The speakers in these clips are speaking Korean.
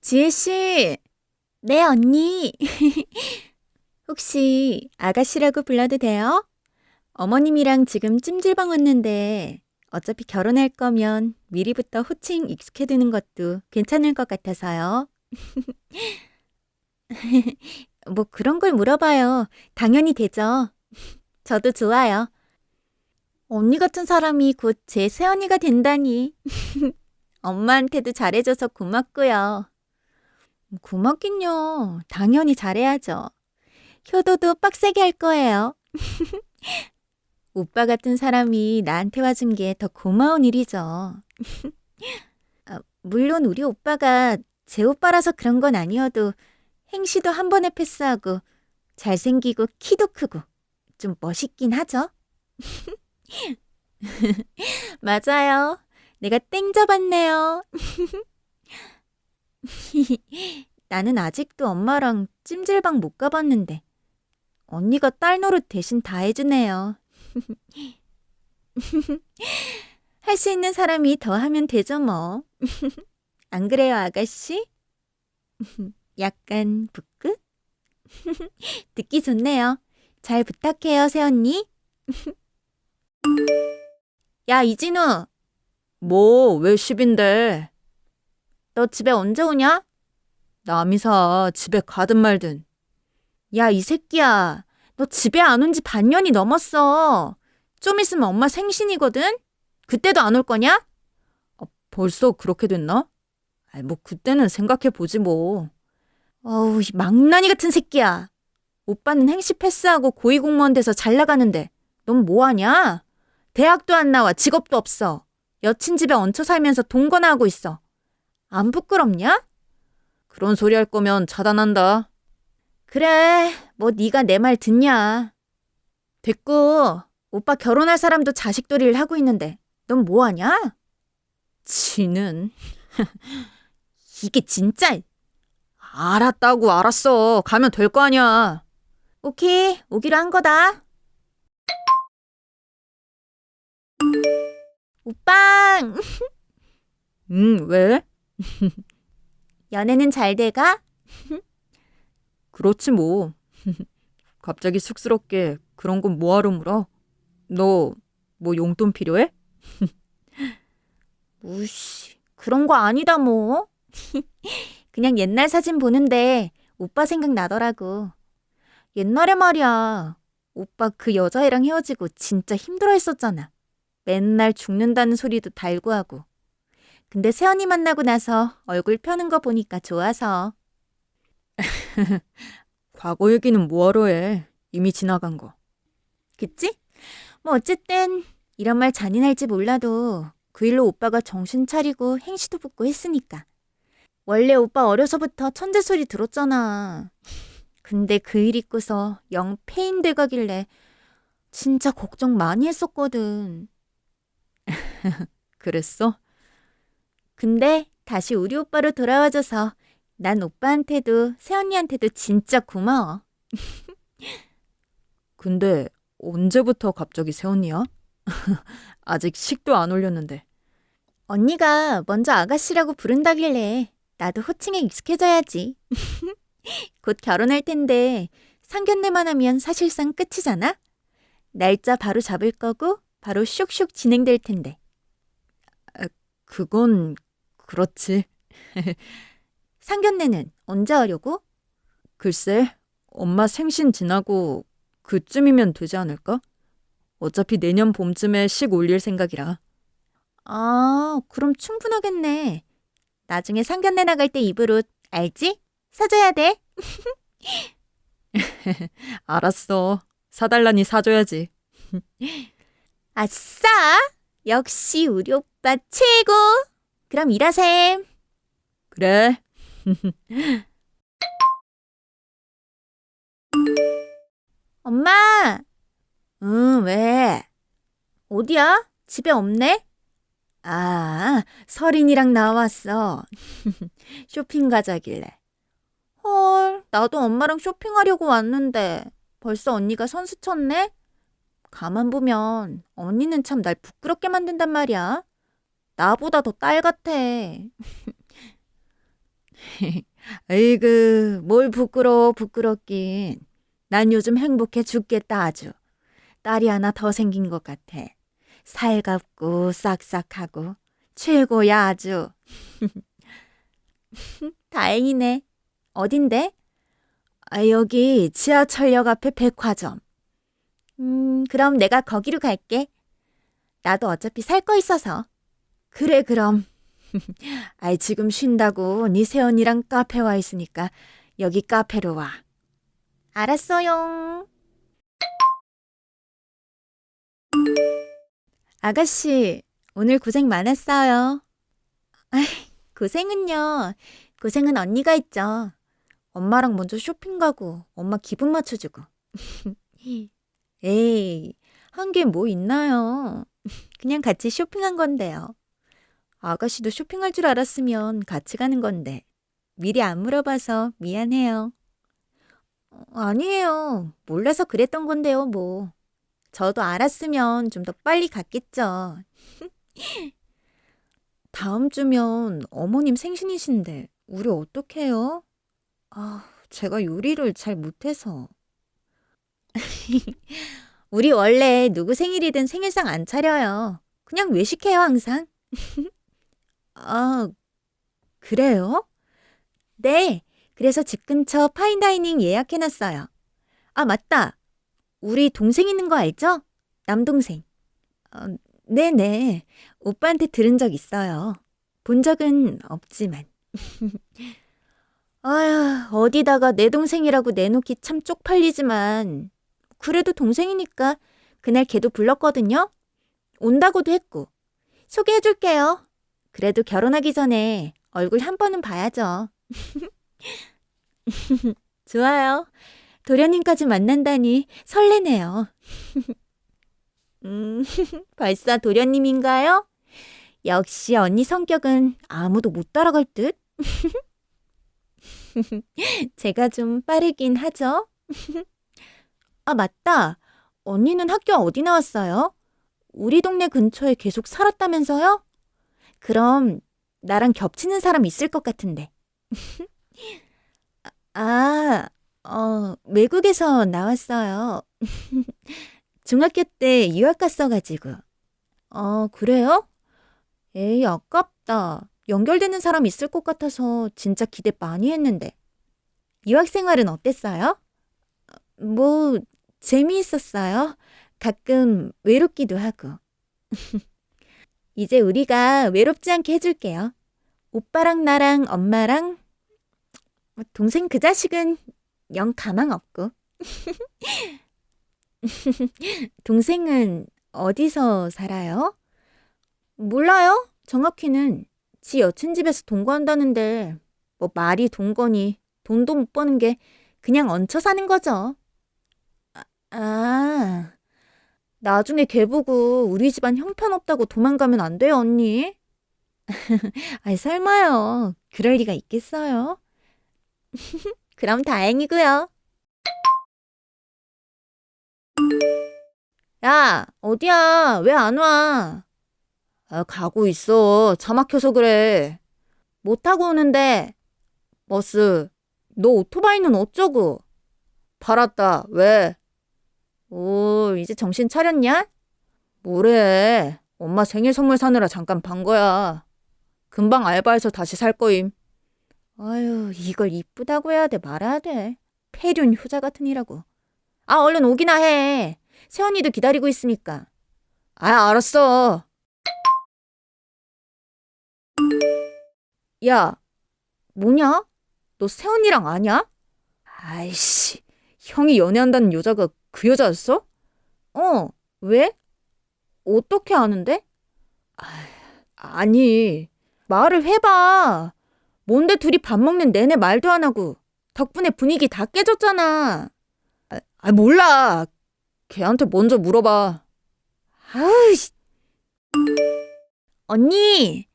지혜 씨. 네, 언니. 혹시 아가씨라고 불러도 돼요? 어머님이랑 지금 찜질방 왔는데 어차피 결혼할 거면 미리부터 호칭 익숙해두는 것도 괜찮을 것 같아서요. 뭐 그런 걸 물어봐요. 당연히 되죠. 저도 좋아요. 언니 같은 사람이 곧 제 새언니가 된다니. 엄마한테도 잘해줘서 고맙고요. 고맙긴요. 당연히 잘해야죠. 효도도 빡세게 할 거예요. 오빠 같은 사람이 나한테 와준 게 더 고마운 일이죠. 아, 물론 우리 오빠가 제 오빠라서 그런 건 아니어도 행시도 한 번에 패스하고 잘생기고 키도 크고 좀 멋있긴 하죠. 맞아요. 내가 땡 잡았네요. 나는 아직도 엄마랑 찜질방 못 가봤는데 언니가 딸 노릇 대신 다 해주네요. 할 수 있는 사람이 더 하면 되죠, 뭐. 안 그래요, 아가씨? 약간 부끄? 듣기 좋네요. 잘 부탁해요, 새언니. 야, 이진우. 뭐, 왜 10인데? 너 집에 언제 오냐? 남이사 집에 가든 말든. 야, 이 새끼야. 너 집에 안 온 지 반년이 넘었어. 좀 있으면 엄마 생신이거든? 그때도 안 올 거냐? 아, 벌써 그렇게 됐나? 아이, 뭐, 그때는 생각해 보지 뭐. 어우, 이 망나니 같은 새끼야. 오빠는 행시 패스하고 고위공무원 돼서 잘 나가는데 넌 뭐하냐? 대학도 안 나와 직업도 없어. 여친 집에 얹혀 살면서 동거나 하고 있어. 안 부끄럽냐? 그런 소리 할 거면 차단한다. 그래, 뭐 네가 내 말 듣냐. 됐고, 오빠 결혼할 사람도 자식돌이를 하고 있는데 넌 뭐하냐? 지는. 이게 진짜 알았다고, 알았어. 가면 될 거 아니야. 오케이, 오기로 한 거다. 오빵! 응, 왜? 연애는 잘 돼가? 그렇지 뭐. 갑자기 쑥스럽게 그런 건 뭐하러 물어? 너 뭐 용돈 필요해? 우씨, 그런 거 아니다 뭐. 그냥 옛날 사진 보는데 오빠 생각나더라고. 옛날에 말이야. 오빠 그 여자애랑 헤어지고 진짜 힘들어 했었잖아. 맨날 죽는다는 소리도 달고 하고. 근데 세연이 만나고 나서 얼굴 펴는 거 보니까 좋아서. 과거 얘기는 뭐하러 해? 이미 지나간 거. 그치? 뭐 어쨌든 이런 말 잔인할지 몰라도 그 일로 오빠가 정신 차리고 행시도 붙고 했으니까. 원래 오빠 어려서부터 천재 소리 들었잖아. 근데 그 일 있고서 영 폐인 돼가길래 진짜 걱정 많이 했었거든. 그랬어? 근데 다시 우리 오빠로 돌아와줘서 난 오빠한테도 새언니한테도 진짜 고마워. 근데 언제부터 갑자기 새언니야? 아직 식도 안 올렸는데. 언니가 먼저 아가씨라고 부른다길래 나도 호칭에 익숙해져야지. 곧 결혼할 텐데 상견례만 하면 사실상 끝이잖아? 날짜 바로 잡을 거고 바로 슉슉 진행될 텐데. 그건 그렇지. 상견례는 언제 하려고? 글쎄, 엄마 생신 지나고 그쯤이면 되지 않을까? 어차피 내년 봄쯤에 식 올릴 생각이라. 아, 그럼 충분하겠네. 나중에 상견례 나갈 때옷 알지? 사줘야 돼. 알았어. 사달라니 사줘야지. 아싸! 역시 우리 오빠 최고! 그럼 일하셈. 그래. 엄마! 응, 왜? 어디야? 집에 없네? 아, 설인이랑 나왔어. 쇼핑 가자길래. 헐, 나도 엄마랑 쇼핑하려고 왔는데 벌써 언니가 선수 쳤네? 가만 보면 언니는 참 날 부끄럽게 만든단 말이야. 나보다 더 딸 같아. 에이그, 뭘 부끄러워, 부끄럽긴. 난 요즘 행복해 죽겠다, 아주. 딸이 하나 더 생긴 것 같아. 살갑고 싹싹하고 최고야, 아주. 다행이네. 어딘데? 아, 여기 지하철역 앞에 백화점. 음, 그럼 내가 거기로 갈게. 나도 어차피 살 거 있어서. 그래, 그럼. 아이, 지금 쉰다고 네 세연이랑 카페 와 있으니까 여기 카페로 와. 알았어요. 아가씨, 오늘 고생 많았어요. 고생은요. 고생은 언니가 했죠. 엄마랑 먼저 쇼핑 가고 엄마 기분 맞춰주고. 에이, 한 게 뭐 있나요? 그냥 같이 쇼핑한 건데요. 아가씨도 쇼핑할 줄 알았으면 같이 가는 건데. 미리 안 물어봐서 미안해요. 어, 아니에요. 몰라서 그랬던 건데요, 뭐. 저도 알았으면 좀 더 빨리 갔겠죠. 다음 주면 어머님 생신이신데 우리 어떡해요? 아, 제가 요리를 잘 못해서. 우리 원래 누구 생일이든 생일상 안 차려요. 그냥 외식해요, 항상. 아, 그래요? 네. 그래서 집 근처 파인다이닝 예약해놨어요. 아, 맞다. 우리 동생 있는 거 알죠? 남동생. 어, 네네. 오빠한테 들은 적 있어요. 본 적은 없지만. 아휴, 어디다가 내 동생이라고 내놓기 참 쪽팔리지만, 그래도 동생이니까 그날 걔도 불렀거든요? 온다고도 했고. 소개해줄게요. 그래도 결혼하기 전에 얼굴 한 번은 봐야죠. 좋아요. 도련님까지 만난다니 설레네요. 음, 벌써 도련님인가요? 역시 언니 성격은 아무도 못 따라갈 듯? 제가 좀 빠르긴 하죠? 아, 맞다. 언니는 학교 어디 나왔어요? 우리 동네 근처에 계속 살았다면서요? 그럼 나랑 겹치는 사람 있을 것 같은데. 아, 어, 외국에서 나왔어요. 중학교 때 유학 갔어가지고. 어, 그래요? 에이, 아깝다. 연결되는 사람 있을 것 같아서 진짜 기대 많이 했는데. 유학 생활은 어땠어요? 뭐, 재미있었어요. 가끔 외롭기도 하고. 이제 우리가 외롭지 않게 해줄게요. 오빠랑 나랑 엄마랑 동생 그 자식은 영 가망 없고. 동생은 어디서 살아요? 몰라요. 정확히는 지 여친 집에서 동거한다는데 뭐 말이 동거니 돈도 못 버는 게 그냥 얹혀 사는 거죠. 아, 아, 나중에 걔 보고 우리 집안 형편없다고 도망가면 안 돼요, 언니. 아이, 설마요. 그럴 리가 있겠어요? 그럼 다행이고요. 야, 어디야? 왜 안 와? 아, 가고 있어. 차 막혀서 그래. 못 타고 오는데. 버스, 너 오토바이는 어쩌고? 팔았다. 왜? 오, 이제 정신 차렸냐? 뭐래. 엄마 생일 선물 사느라 잠깐 반 거야. 금방 알바해서 다시 살 거임. 아유, 이걸 이쁘다고 해야 돼, 말아야 돼. 폐륜 효자 같은 이라고. 아, 얼른 오기나 해. 세연이도 기다리고 있으니까. 아, 알았어. 야, 뭐냐? 너 세연이랑 아냐? 아이씨, 형이 연애한다는 여자가 그 여자였어? 어, 왜? 어떻게 아는데? 아, 아니, 말을 해봐. 뭔데 둘이 밥 먹는 내내 말도 안 하고 덕분에 분위기 다 깨졌잖아. 아, 아 몰라. 걔한테 먼저 물어봐. 아우 씨. 언니.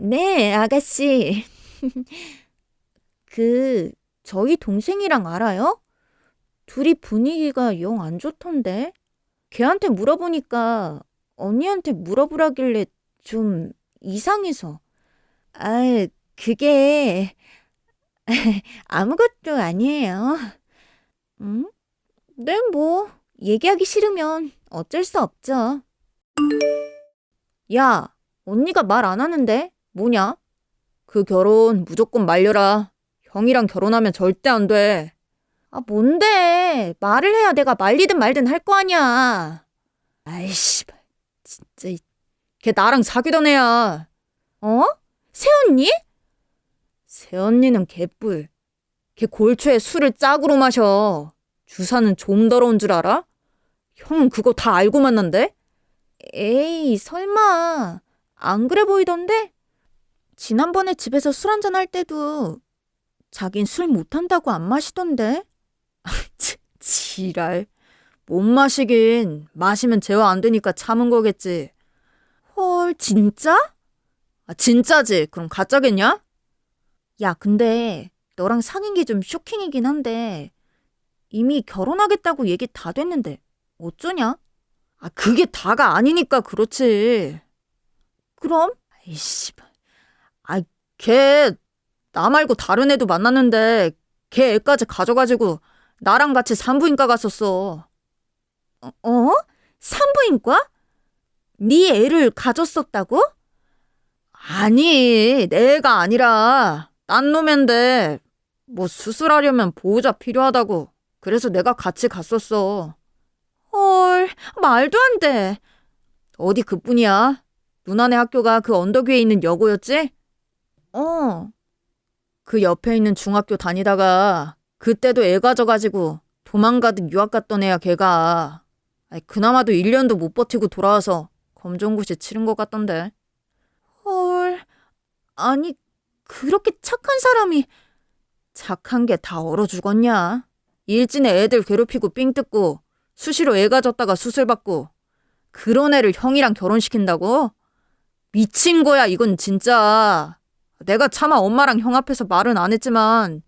네, 아가씨. 그, 저희 동생이랑 알아요? 둘이 분위기가 영 안 좋던데? 걔한테 물어보니까 언니한테 물어보라길래 좀 이상해서. 아, 그게 아무것도 아니에요. 응? 네, 뭐 얘기하기 싫으면 어쩔 수 없죠. 야, 언니가 말 안 하는데 뭐냐? 그 결혼 무조건 말려라. 형이랑 결혼하면 절대 안 돼. 아, 뭔데? 말을 해야 내가 말리든 말든 할 거 아니야. 아이씨, 진짜. 이- 걔 나랑 사귀던 애야. 어? 새언니? 새언니는 개뿔. 걔 골초에 술을 짝으로 마셔. 주사는 좀 더러운 줄 알아? 형은 그거 다 알고 만난대? 에이, 설마. 안 그래 보이던데? 지난번에 집에서 술 한잔 할 때도 자긴 술 못한다고 안 마시던데? 치, 지랄. 못 마시긴. 마시면 제화 안 되니까 참은 거겠지. 헐, 진짜? 아, 진짜지? 그럼 가짜겠냐? 야, 근데 너랑 사귄 게 좀 쇼킹이긴 한데 이미 결혼하겠다고 얘기 다 됐는데 어쩌냐? 아, 그게 다가 아니니까 그렇지. 그럼? 아이씨. 아, 걔, 나 말고 다른 애도 만났는데 걔 애까지 가져가지고 나랑 같이 산부인과 갔었어. 어? 어? 산부인과? 네 애를 가졌었다고? 아니, 내 애가 아니라 딴 놈인데 뭐 수술하려면 보호자 필요하다고. 그래서 내가 같이 갔었어. 헐, 말도 안 돼. 어디 그뿐이야? 누나네 학교가 그 언덕 위에 있는 여고였지? 어. 그 옆에 있는 중학교 다니다가 그때도 애 가져가지고 도망가듯 유학 갔던 애야 걔가. 아이, 그나마도 1년도 못 버티고 돌아와서 검정고시 치른 것 같던데. 헐, 아니 그렇게 착한 사람이 착한 게 다 얼어 죽었냐? 일진에 애들 괴롭히고 삥 뜯고 수시로 애 가졌다가 수술 받고 그런 애를 형이랑 결혼시킨다고? 미친 거야 이건 진짜. 내가 차마 엄마랑 형 앞에서 말은 안 했지만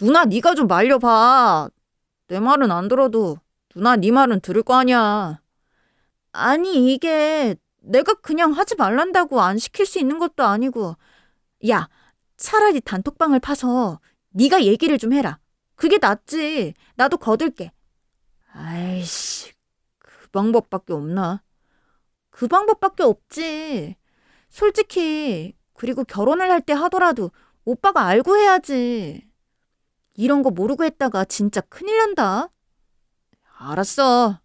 누나 네가 좀 말려봐. 내 말은 안 들어도 누나 네 말은 들을 거 아니야. 아니 이게 내가 그냥 하지 말란다고 안 시킬 수 있는 것도 아니고 야 차라리 단톡방을 파서 네가 얘기를 좀 해라. 그게 낫지. 나도 거들게. 아이씨 그 방법밖에 없나? 그 방법밖에 없지. 솔직히 그리고 결혼을 할 때 하더라도 오빠가 알고 해야지. 이런 거 모르고 했다가 진짜 큰일 난다. 알았어.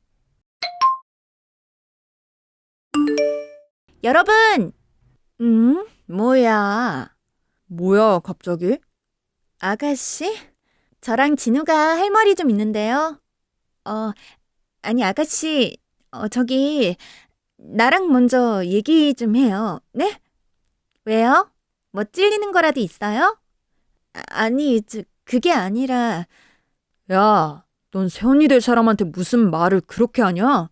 여러분! 음? 뭐야? 뭐야, 갑자기? 아가씨? 저랑 진우가 할 말이 좀 있는데요. 어, 아니, 아가씨, 어, 저기, 나랑 먼저 얘기 좀 해요. 네? 왜요? 뭐 찔리는 거라도 있어요? 아, 아니, 저, 그게 아니라. 야, 넌 세언니 될 사람한테 무슨 말을 그렇게 하냐?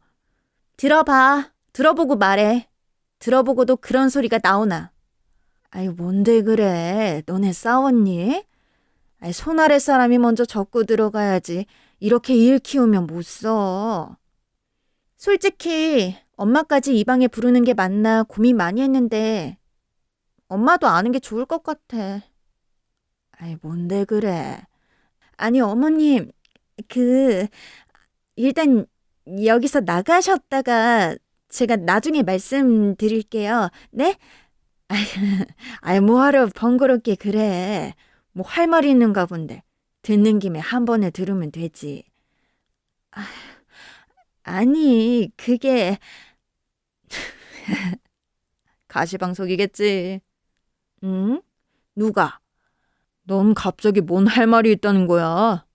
들어봐. 들어보고 말해. 들어보고도 그런 소리가 나오나. 아이, 뭔데 그래. 너네 싸웠니? 아이, 손 아래 사람이 먼저 적고 들어가야지. 이렇게 일 키우면 못 써. 솔직히 엄마까지 이 방에 부르는 게 맞나 고민 많이 했는데 엄마도 아는 게 좋을 것 같아. 아이, 뭔데 그래. 아니, 어머님, 그, 일단 여기서 나가셨다가 제가 나중에 말씀드릴게요. 네? 아이, 뭐하러 번거롭게 그래. 뭐 할 말이 있는가 본데. 듣는 김에 한 번에 들으면 되지. 아, 아니, 그게 가시방석이겠지. 응? 누가? 넌 갑자기 뭔 할 말이 있다는 거야?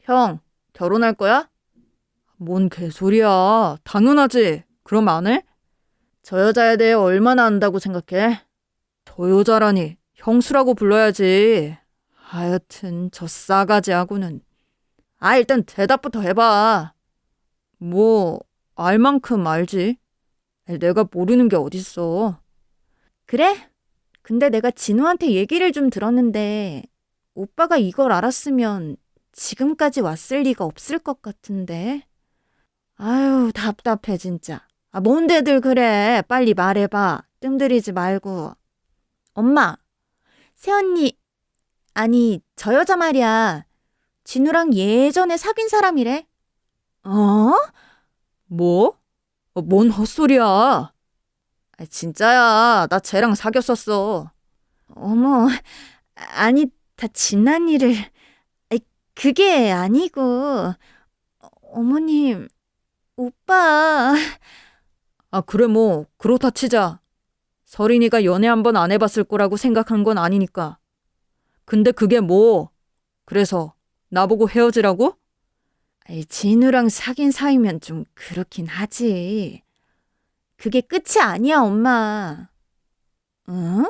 형, 결혼할 거야? 뭔 개소리야. 당연하지. 그럼 안 해? 저 여자에 대해 얼마나 안다고 생각해? 저 여자라니. 형수라고 불러야지. 하여튼 저 싸가지하고는. 아, 일단 대답부터 해봐. 뭐, 알 만큼 알지. 내가 모르는 게 어딨어. 그래? 근데 내가 진우한테 얘기를 좀 들었는데, 오빠가 이걸 알았으면 지금까지 왔을 리가 없을 것 같은데. 아유, 답답해, 진짜. 아, 뭔데들 그래. 빨리 말해봐. 뜸들이지 말고. 엄마, 새언니, 아니, 저 여자 말이야. 진우랑 예전에 사귄 사람이래. 어? 뭐? 어, 뭔 헛소리야? 아, 진짜야. 나 쟤랑 사귀었었어. 어머, 아니, 다 지난 일을. 그게 아니고. 어, 어머님, 오빠. 아, 그래, 뭐, 그렇다 치자. 서린이가 연애 한 번 안 해봤을 거라고 생각한 건 아니니까. 근데 그게 뭐? 그래서, 나보고 헤어지라고? 아이, 진우랑 사귄 사이면 좀 그렇긴 하지. 그게 끝이 아니야, 엄마. 응?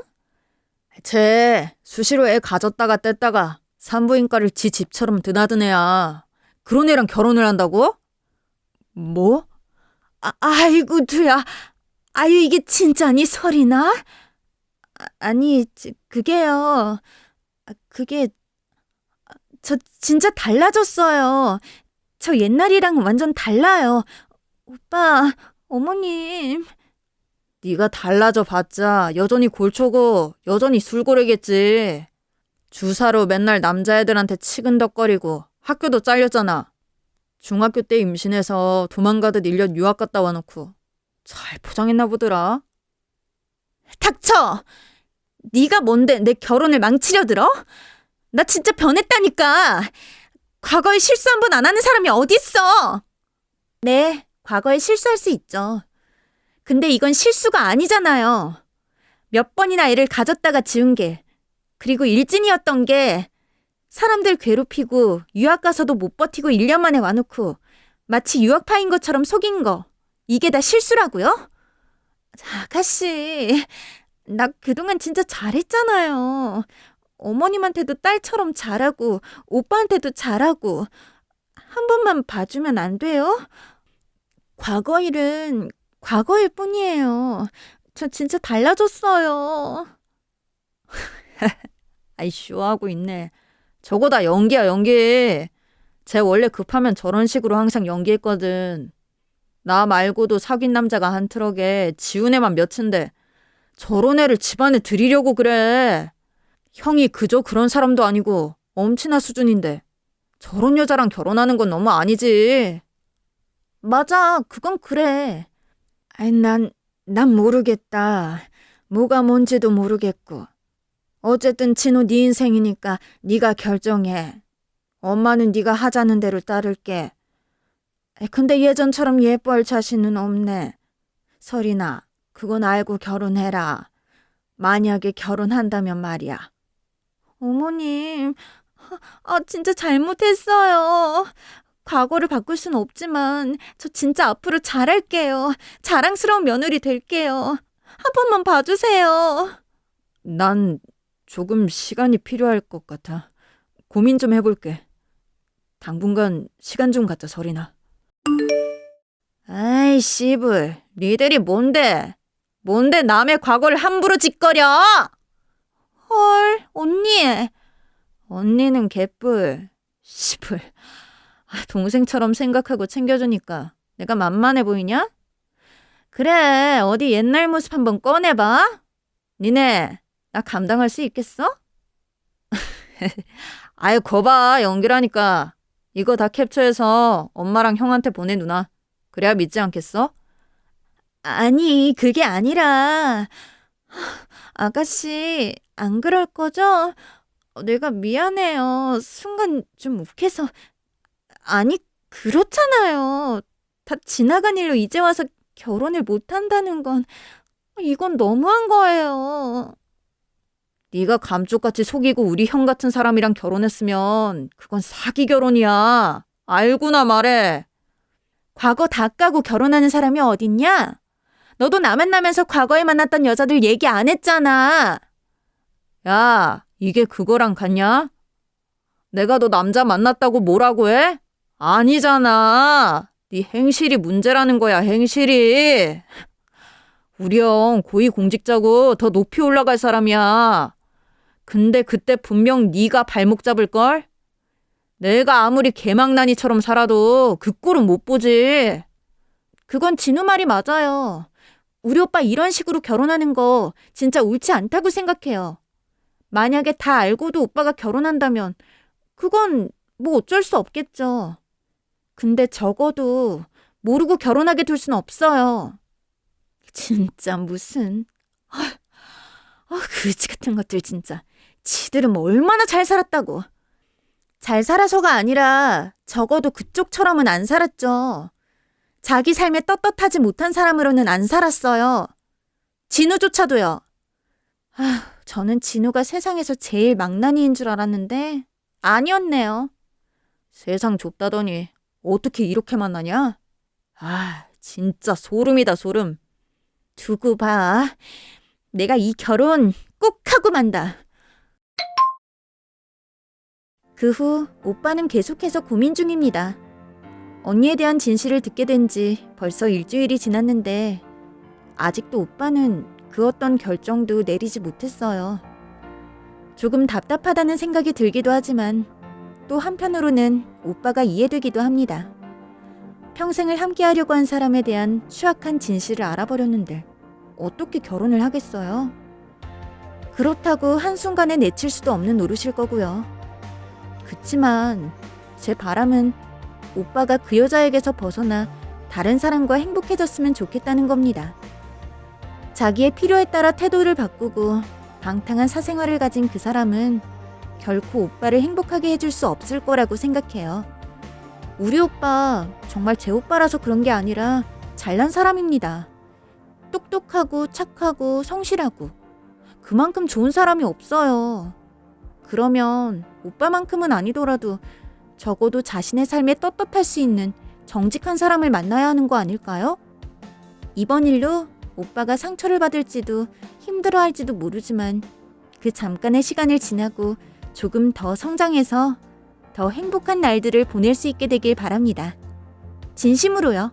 쟤 수시로 애 가졌다가 뗐다가 산부인과를 지 집처럼 드나든 애야. 그런 애랑 결혼을 한다고? 뭐? 아, 아이고, 두야. 아유, 이게 진짜니, 설이나? 아, 아니, 지- 그게요. 아, 그게, 아, 저 진짜 달라졌어요. 저 옛날이랑 완전 달라요. 오빠, 어머님. 네가 달라져 봤자 여전히 골초고 여전히 술고래겠지. 주사로 맨날 남자애들한테 치근덕거리고 학교도 잘렸잖아. 중학교 때 임신해서 도망가듯 1년 유학 갔다 와놓고 잘 포장했나 보더라. 닥쳐! 네가 뭔데 내 결혼을 망치려 들어? 나 진짜 변했다니까. 과거에 실수 한 번 안 하는 사람이 어딨어? 네, 과거에 실수할 수 있죠. 근데 이건 실수가 아니잖아요. 몇 번이나 애를 가졌다가 지운 게, 그리고 일진이었던 게, 사람들 괴롭히고 유학 가서도 못 버티고 1년 만에 와놓고 마치 유학파인 것처럼 속인 거. 이게 다 실수라고요? 자, 아가씨, 나 그동안 진짜 잘했잖아요. 어머님한테도 딸처럼 잘하고 오빠한테도 잘하고 한 번만 봐주면 안 돼요? 과거 일은 과거일 뿐이에요. 저 진짜 달라졌어요. 아이 쇼하고 있네. 저거 다 연기야 연기. 쟤 원래 급하면 저런 식으로 항상 연기했거든. 나 말고도 사귄 남자가 한 트럭에 지운 애만 몇인데 저런 애를 집안에 들이려고 그래. 형이 그저 그런 사람도 아니고 엄친아 수준인데 저런 여자랑 결혼하는 건 너무 아니지. 맞아, 그건 그래. 아이, 난, 난 모르겠다. 뭐가 뭔지도 모르겠고. 어쨌든 진우 네 인생이니까 네가 결정해. 엄마는 네가 하자는 대로 따를게. 에, 근데 예전처럼 예뻐할 자신은 없네. 설이나, 그건 알고 결혼해라. 만약에 결혼한다면 말이야. 어머님, 아, 진짜 잘못했어요. 과거를 바꿀 순 없지만, 저 진짜 앞으로 잘할게요. 자랑스러운 며느리 될게요. 한 번만 봐주세요. 난 조금 시간이 필요할 것 같아. 고민 좀 해볼게. 당분간 시간 좀 갖자, 설이나. 아이, 씨불. 니들이 뭔데? 뭔데 남의 과거를 함부로 짓거려? 헐, 언니. 언니는 개뿔. 씨불. 아, 동생처럼 생각하고 챙겨주니까 내가 만만해 보이냐? 그래, 어디 옛날 모습 한번 꺼내봐. 니네, 나 감당할 수 있겠어? 아유, 거봐, 연기라니까. 이거 다 캡처해서 엄마랑 형한테 보내, 누나. 그래야 믿지 않겠어? 아니, 그게 아니라. 아가씨, 안 그럴 거죠? 어, 내가 미안해요. 순간 좀 욱해서. 아니, 그렇잖아요. 다 지나간 일로 이제 와서 결혼을 못 한다는 건 이건 너무한 거예요. 네가 감쪽같이 속이고 우리 형 같은 사람이랑 결혼했으면 그건 사기 결혼이야. 알구나 말해. 과거 다 까고 결혼하는 사람이 어딨냐? 너도 나 만나면서 과거에 만났던 여자들 얘기 안 했잖아. 야, 이게 그거랑 같냐? 내가 너 남자 만났다고 뭐라고 해? 아니잖아. 네 행실이 문제라는 거야, 행실이. 우리 형 고위 공직자고 더 높이 올라갈 사람이야. 근데 그때 분명 네가 발목 잡을 걸? 내가 아무리 개망나니처럼 살아도 그 꼴은 못 보지. 그건 진우 말이 맞아요. 우리 오빠 이런 식으로 결혼하는 거 진짜 옳지 않다고 생각해요. 만약에 다 알고도 오빠가 결혼한다면 그건 뭐 어쩔 수 없겠죠. 근데 적어도 모르고 결혼하게 둘 순 없어요. 진짜 무슨 아, 아 그지 같은 것들 진짜 지들은 뭐 얼마나 잘 살았다고. 잘 살아서가 아니라 적어도 그쪽처럼은 안 살았죠. 자기 삶에 떳떳하지 못한 사람으로는 안 살았어요. 진우조차도요. 아, 저는 진우가 세상에서 제일 망나니인 줄 알았는데 아니었네요. 세상 좁다더니 어떻게 이렇게 만나냐? 아, 진짜 소름이다, 소름. 두고 봐. 내가 이 결혼 꼭 하고 만다. 그 후 오빠는 계속해서 고민 중입니다. 언니에 대한 진실을 듣게 된 지 벌써 일주일이 지났는데 아직도 오빠는 그 어떤 결정도 내리지 못했어요. 조금 답답하다는 생각이 들기도 하지만 또 한편으로는 오빠가 이해되기도 합니다. 평생을 함께하려고 한 사람에 대한 추악한 진실을 알아버렸는데 어떻게 결혼을 하겠어요? 그렇다고 한순간에 내칠 수도 없는 노릇일 거고요. 그치만 제 바람은 오빠가 그 여자에게서 벗어나 다른 사람과 행복해졌으면 좋겠다는 겁니다. 자기의 필요에 따라 태도를 바꾸고 방탕한 사생활을 가진 그 사람은 결코 오빠를 행복하게 해줄 수 없을 거라고 생각해요. 우리 오빠 정말 제 오빠라서 그런 게 아니라 잘난 사람입니다. 똑똑하고 착하고 성실하고 그만큼 좋은 사람이 없어요. 그러면 오빠만큼은 아니더라도 적어도 자신의 삶에 떳떳할 수 있는 정직한 사람을 만나야 하는 거 아닐까요? 이번 일로 오빠가 상처를 받을지도 힘들어할지도 모르지만 그 잠깐의 시간을 지나고 조금 더 성장해서 더 행복한 날들을 보낼 수 있게 되길 바랍니다. 진심으로요.